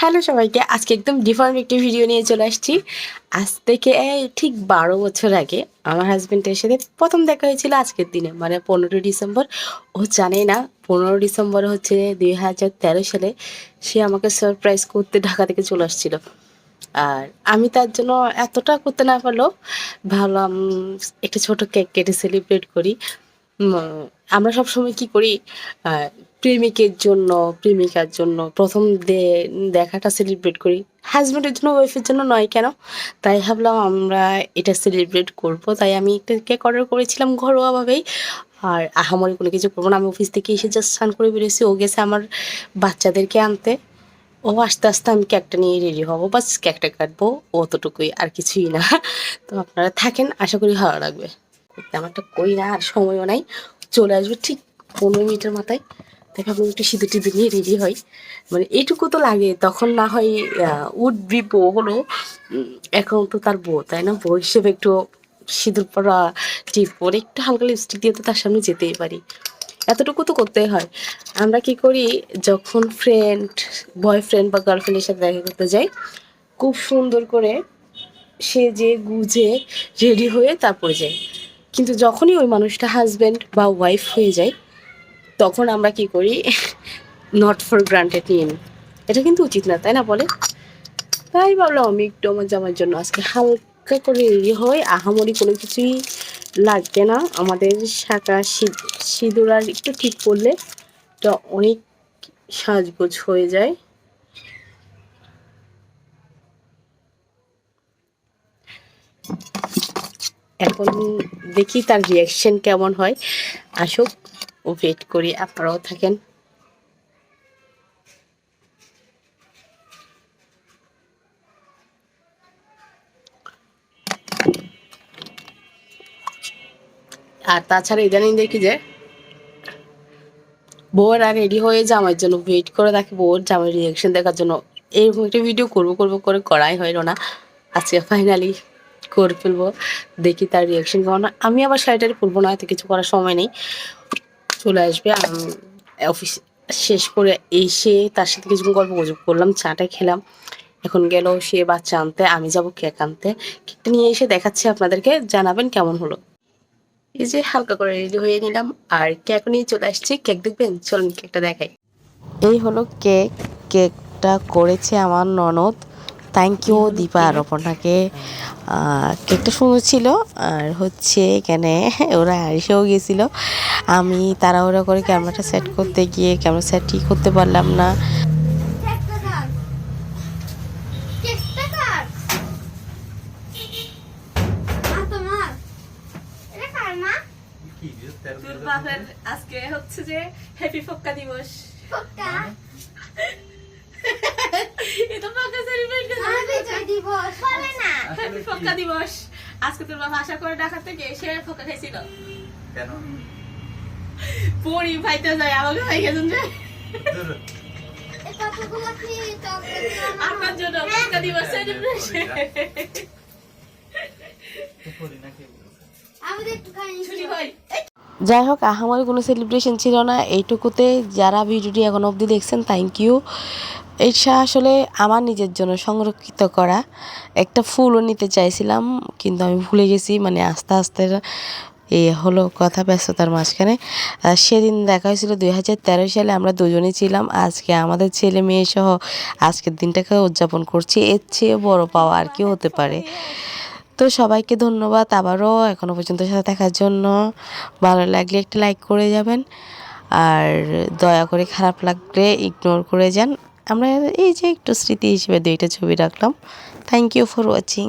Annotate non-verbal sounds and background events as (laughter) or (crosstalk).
Hello সবাইকে, আজকে একদম ডিফারেন্ট একটি ভিডিও নিয়ে চলে আসছি। আজ থেকে ঠিক বারো বছর আগে আমার হাজব্যান্ডের সাথে প্রথম দেখা হয়েছিল আজকের দিনে মানে পনেরোই ডিসেম্বর। ও জানে না পনেরো ডিসেম্বর হচ্ছে দুই হাজার তেরো সালে সে আমাকে সারপ্রাইজ করতে ঢাকা থেকে চলে আসছিল। আর আমি তার জন্য এতটা করতে না পারলেও ভাবলাম, একটা ছোট কেক কেটে সেলিব্রেট করি। আমরা সবসময় কি করি প্রেমিকের জন্য, প্রেমিকার জন্য প্রথম দেখাটা সেলিব্রেট করি। হাজব্যান্ডের জন্য ওয়াইফের জন্য নয় কেন? তাই ভাবলাম আমরা এটা সেলিব্রেট করব। তাই আমি একটা কেক অর্ডার করেছিলাম ঘরোয়াভাবেই। আর আহামরি কোনো কিছু করব না। আমি অফিস থেকে এসে জাস্ট স্নান করে বেরিয়েছি ও গেছে আমার বাচ্চাদেরকে আনতে। ও আস্তে আস্তে আমি কেকটা নিয়ে রেডি হব। বাস কেকটা কাটবো। অতটুকুই, আর কিছুই না। তো আপনারা থাকেন, আশা করি ভালো লাগবে। তেমন একটা করি না, আর সময়ও নাই। চলে আসবে ঠিক পনেরো মিনিটের মাথায়। তাই ভাবলাম একটু সিঁদুর টিঁদুর নিয়ে রেডি হয় মানে এইটুকু তো লাগে, তখন না হয় উড বি বউ হলো এখন তো তার বউ, তাই না? বউ হিসেবে একটু সিঁদুর পরা টিপ পরে একটু হালকা লিপস্টিক দিয়ে তো তার সামনে যেতেই পারি। এতটুকু তো করতেই হয়। আমরা কি করি, যখন ফ্রেন্ড বয়ফ্রেন্ড বা গার্লফ্রেন্ডের সাথে দেখা করতে যাই, খুব সুন্দর করে সেজে গুজে রেডি হয়ে তারপরে যাই। কিন্তু যখনই ওই মানুষটা হাজব্যান্ড বা ওয়াইফ হয়ে যায় তখন আমরা কি করি? নট ফর গ্রান্টেড নিয়ে নিই। এটা কিন্তু উচিত না, তাই না বলে? তাই ভাবলাম আমি একটু আমার জামার জন্য আজকে হালকা করে রেডি হয়, আহামরি কোনো কিছুই লাগবে না। আমাদের শাঁকা সিঁদুর আর একটু ঠিক করলে এটা অনেক সাজগোজ হয়ে যায়। এখন দেখি তার রিয়াকশন কেমন হয়। আসুক। ওয়েট করি, আপনারাও থাকেন। আর তাছাড়া ইদানিং দেখি যে বউর আর রেডি হয়ে জামাইয়ের জন্য ওয়েট করে থাকে বউর জামাই রিয়াকশন দেখার জন্য। এরকম একটা ভিডিও করব করব, করে করাই হইল না। আজকে ফাইনালি করে ফেলব, দেখি তার রিয়াকশন কেমন। আমি আবার শাড়িটারি পরবো না এত কিছু করার সময় নেই। চলে আসবে। অফিস শেষ করে এসে তার সাথে কিছু গল্প গুজব করলাম, চাটা খেলাম। এখন গেল সে বাচ্চা আনতে, আমি যাব কেক আনতে। কেকটা নিয়ে এসে দেখাচ্ছি আপনাদেরকে, জানাবেন কেমন হলো। এই যে হালকা করে রেডি হয়ে নিলাম, আর কেক নিয়ে চলে আসছি। কেক দেখবেন? চলুন কেকটা দেখাই। এই হলো কেক কেকটা করেছে আমার ননদ। থ্যাংক ইউ দীপা আর অপর্ণাকে কেকটা সুন্দর ছিল আর হচ্ছে এখানে (laughs) ওরা এসেও গেছিল। আমি তাড়াহুড়া করে ক্যামেরাটা সেট করতে গিয়ে ক্যামেরা সেট ঠিক করতে পারলাম না। আজকে হচ্ছে যে হ্যাপি ফক্কা দিবস। ফক্কা এটা ফক্কা সেলিব্রেট আর বিজয় দিবস বলে হ্যাপি দিবস। আজকে তোর বাবা আশা করে থেকে এসে ফক্কা খাইছিল। কেন? পরি ভাইতে যায় আমাকে ভাই গেছেন যে। জন্য দিবস সেলিব্রেশন একটুখানি ছুটি ভাই যাই হোক আহামারি কোনো সেলিব্রেশন ছিল না। এইটুকুতে যারা ভিডিওটি এখন অবধি দেখছেন থ্যাংক ইউ এটা আসলে আমার নিজের জন্য সংরক্ষিত করা। একটা ফুলও নিতে চাইছিলাম, কিন্তু আমি ভুলে গেছি মানে আস্তে আস্তে এ হলো কথা ব্যস্ততার মাঝখানে। সেদিন দেখা হয়েছিল দুই হাজার তেরো সালে আমরা দুজনেই ছিলাম, আজকে আমাদের ছেলে মেয়ে সহ আজকের দিনটাকে উদযাপন করছি। এর চেয়ে বড় পাওয়া আর কি হতে পারে। তো সবাইকে ধন্যবাদ, আবারও এখনও পর্যন্ত সাথে থাকার জন্য। ভালো লাগলে একটি লাইক করে যাবেন, আর দয়া করে খারাপ লাগলে ইগনোর করে যান। আমরা এই যে একটু স্মৃতি হিসেবে দুইটা ছবি রাখলাম। Thank you for watching